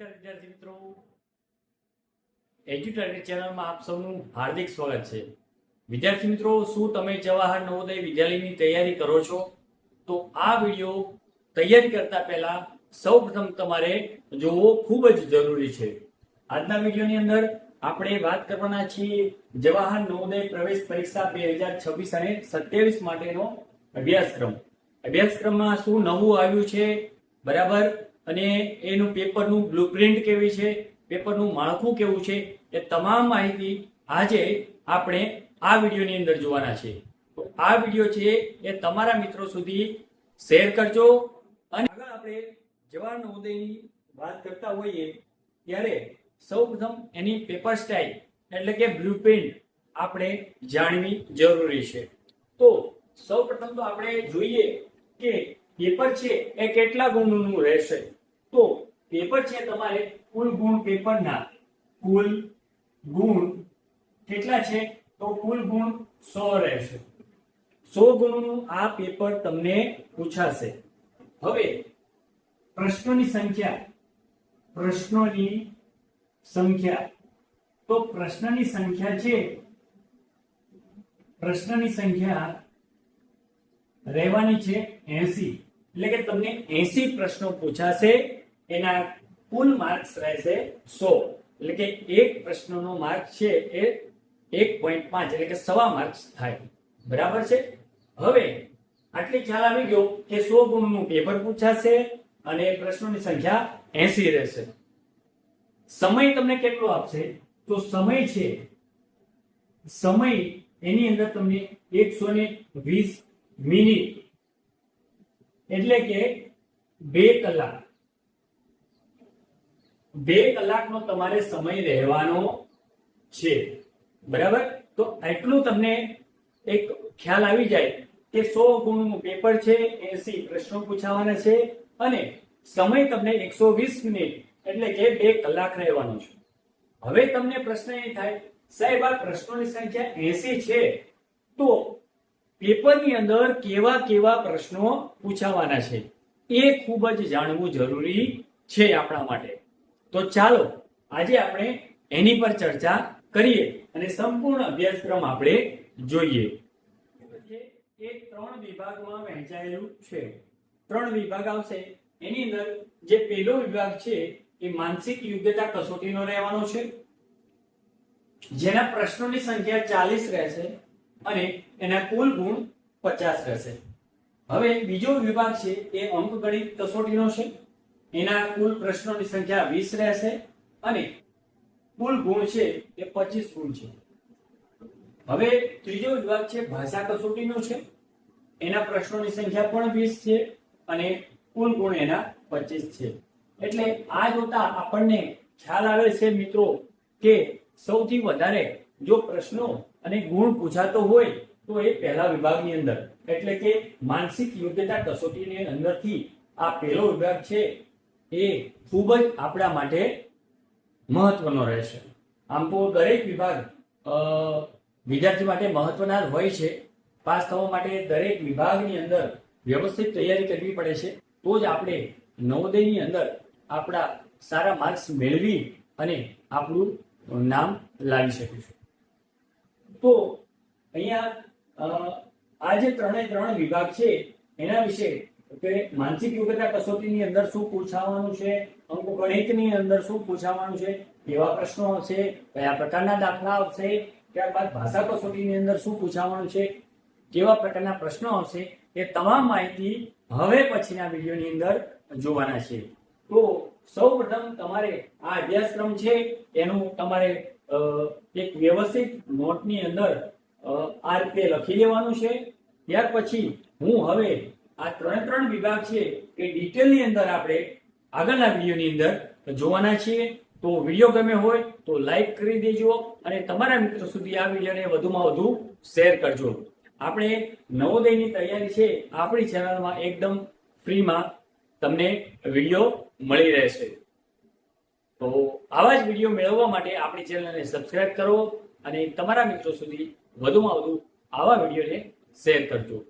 નમસ્કાર વિદ્યાર્થી મિત્રો. એજ્યુટારી ચેનલમાં આપ સૌનું હાર્દિક સ્વાગત છે. વિદ્યાર્થી મિત્રો, શું તમે જવાહર નવોદય વિદ્યાલયની તૈયારી કરો છો? તો આ વીડિયો તૈયારી કરતા પહેલા સૌપ્રથમ તમારે જોવો ખૂબ જ જરૂરી છે. આજના વિડીયોની અંદર આપણે વાત કરવાના છીએ જવાહર નવોદય પ્રવેશ પરીક્ષા બે હજાર છવ્વીસ અને સત્યાવીસ માટેનો અભ્યાસક્રમ. અભ્યાસક્રમમાં શું નવું આવ્યું છે? બરાબર? અને એનું પેપરનું બ્લુપ્રિન્ટ કેવી છે? પેપરનું માળખું કેવું છે? એ તમામ માહિતી આજે આપણે આ વિડીયોની અંદર જોવાના છે. તો આ વીડિયો છે એ તમારા મિત્રો સુધી શેર કરજો અને આગળ આપણે જવાહર નવોદયની વાત કરતા હોઈએ ત્યારે સૌપ્રથમ એની પેપર સ્ટાઇલ એટલે કે બ્લુપ્રિન્ટ આપણે જાણવી જરૂરી છે. તો સૌપ્રથમ તો આપણે જોઈએ કે પેપર છે એ કેટલા ગુણનું રહેશે? તો પેપર છે તમારે કુલ ગુણ પેપરના કુલ ગુણ કેટલા છે? તો કુલ ગુણ સો રહેશે. સો ગુણનું આ પેપર તમને પૂછાશે. હવે પ્રશ્નોની સંખ્યા. પ્રશ્નોની સંખ્યા. તો પ્રશ્નની સંખ્યા છે. પ્રશ્નની સંખ્યા રહેવાની છે એસી. એટલે કે તમને એસી પ્રશ્નો પૂછાશે. એના કુલ માર્ક્સ રહેશે સો. એટલે કે એક પ્રશ્નનો માર્ક છે એ એક પોઈન્ટ પાંચ, એટલે કે સવા માર્ક્સ થાય. બરાબર છે? હવે આટલી ખ્યાલ આવી ગયો કે સો ગુણનું પેપર પૂછાશે અને પ્રશ્નોની સંખ્યા એસી રહેશે. સમય તમને કેટલો આપશે? તો સમય છે. સમય એની અંદર તમને એકસો ને વીસ મિનિટ. એટલે કે બે કલાક. બે કલાકનો તમારે સમય રહેવાનો છે. બરાબર? તો એટલું તમને એક ખ્યાલ આવી જાય કે સો ગુણનું પેપર છે, એસી પ્રશ્નો પૂછાવાના છે અને સમય તમને એકસો વીસ મિનિટ એટલે કે બે કલાક રહેવાનો છે. હવે તમને પ્રશ્ન એ થાય, સાહેબ, આ પ્રશ્નોની સંખ્યા એસી છે. તો પેપરની અંદર કેવા કેવા પ્રશ્નો પૂછાવાના છે એ ખૂબ જ જાણવું જરૂરી છે આપણા માટે. તો ચાલો આજે આપણે એની પર ચર્ચા કરીએ અને સંપૂર્ણ અભ્યાસક્રમ આપણે જોઈએ. એ ત્રણ વિભાગમાં વહેંચાયેલું છે. ત્રણ વિભાગ આવશે. એની અંદર જે પહેલો વિભાગ છે, એ માનસિક યોગ્યતા કસોટીનો રહેવાનો છે. જેના પ્રશ્નોની સંખ્યા ચાલીસ રહેશે અને એના કુલ ગુણ પચાસ રહેશે. હવે બીજો વિભાગ છે, એ અંકગણિત કસોટીનો છે. એના કુલ પ્રશ્નોની સંખ્યા વીસ રહેશે અને કુલ ગુણ છે એ પચીસ ગુણ છે. હવે ત્રીજો વિભાગ છે, ભાષા કસોટીનો છે. એના પ્રશ્નોની સંખ્યા પણ વીસ છે અને કુલ ગુણ એના પચીસ છે. એટલે આ જોતા આપણને ખ્યાલ આવે છે મિત્રો કે સૌથી વધારે જો પ્રશ્નો અને ગુણ પૂછાતો હોય તો એ પહેલા વિભાગની અંદર. એટલે કે માનસિક યોગ્યતા કસોટીની અંદરથી આ પહેલો વિભાગ છે એ ખૂબ જ આપણા માટે મહત્વનો રહેશે. આમ તો દરેક વિભાગ વિદ્યાર્થી માટે મહત્વના હોય છે. પાસ થવા માટે દરેક વિભાગની અંદર વ્યવસ્થિત તૈયારી કરવી પડે છે. તો જ આપણે નવોદયની અંદર આપણા સારા માર્ક્સ મેળવી અને આપણું નામ લાવી શકીશું તો અહીંયા આ જે ત્રણે ત્રણ વિભાગ છે, એના વિશે કે માનસિક યોગ્યતા કસોટીની અંદર શું પૂછાવાનું છે? અંકગણિતની અંદર શું પૂછાવાનું છે? કેવા પ્રશ્નો આવશે? કયા પ્રકારના દાખલા આવશે? ત્યારબાદ ભાષા કસોટીની અંદર શું પૂછાવાનું છે? કેવા પ્રકારના પ્રશ્નો આવશે? એ તમામ માહિતી હવે પછીના વિડીયોની અંદર જોવાના છે. તો સૌપ્રથમ તમારે આ અભ્યાસક્રમ છે, એનું તમારે એક વ્યવસ્થિત નોટની અંદર આ રીતે લખી લેવાનું છે. ત્યાર પછી હું હવે આ ત્રણે ત્રણ વિભાગ છે એ ડિટેલની અંદર આપણે આગળના વિડીયોની અંદર જોવાના છીએ. તો વીડિયો ગમે હોય તો લાઈક કરી દેજો અને તમારા મિત્રો સુધી આ વિડીયોને વધુમાં વધુ શેર કરજો. આપણે નવોદયની તૈયારી છે. આપણી ચેનલમાં એકદમ ફ્રીમાં તમને વીડિયો મળી રહેશે. તો આવા જ વીડિયો મેળવવા માટે આપણી ચેનલને સબસ્ક્રાઇબ કરો અને તમારા મિત્રો સુધી વધુમાં વધુ આવા વિડીયોને શેર કરજો.